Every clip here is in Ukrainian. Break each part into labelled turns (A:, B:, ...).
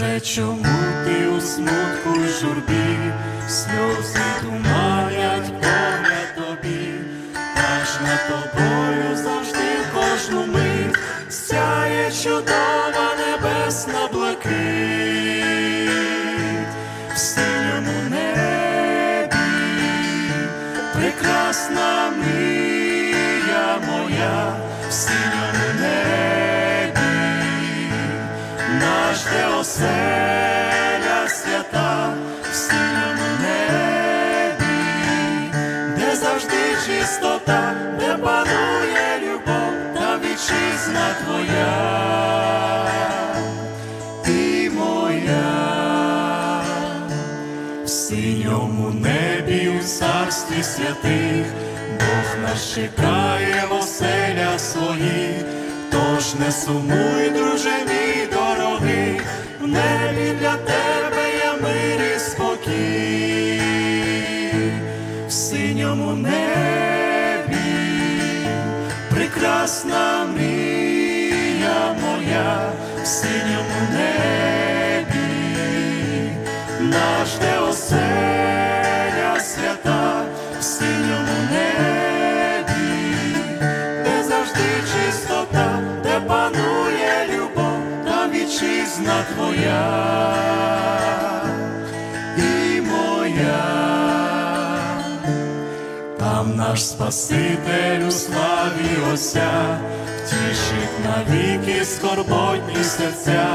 A: Друже, чому ти у смутку й журбі, сльози туманять погляд тобі, та ж над тобою завжди кожну мить сяє чудова небесна блакить. В синьому небі, прекрасна мрія моя. В синьому оселя свята в синьому небі, де завжди чистота, де панує любов та вітчизна твоя. І моя. В синьому небі у царстві святих, Бог нас чекає в оселях своїх, тож не сумуй, друже мій небі для тебе є мир і спокій, в синьому небі, прекрасна мрія моя, в синьому небі наш де оселя свята. В синьому небі, вітчизна твоя і моя. Там наш Спаситель у славі Отця втішить навіки скорботні серця,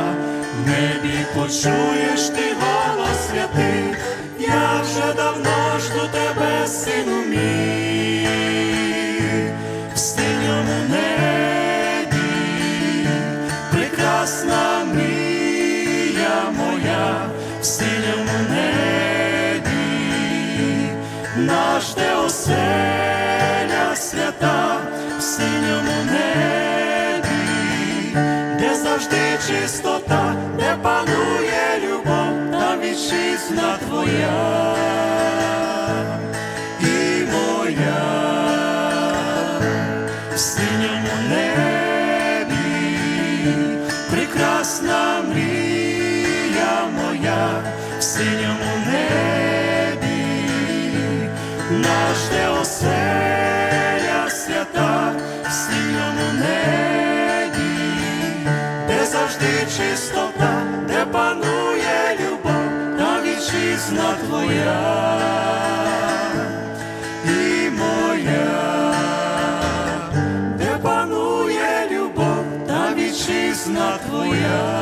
A: в небі почуєш ти голос святий, я вже давно жду тебе, сину мій, де оселя свята в синьому небі, де завжди чистота, де панує любов та вітчизна твоя і моя. В синьому небі, прекрасна мрія моя в синьому наш де оселя свята в синьому небі, де завжди чистота, де панує любов та вітчизна твоя. І моя, де панує любов та вітчизна твоя.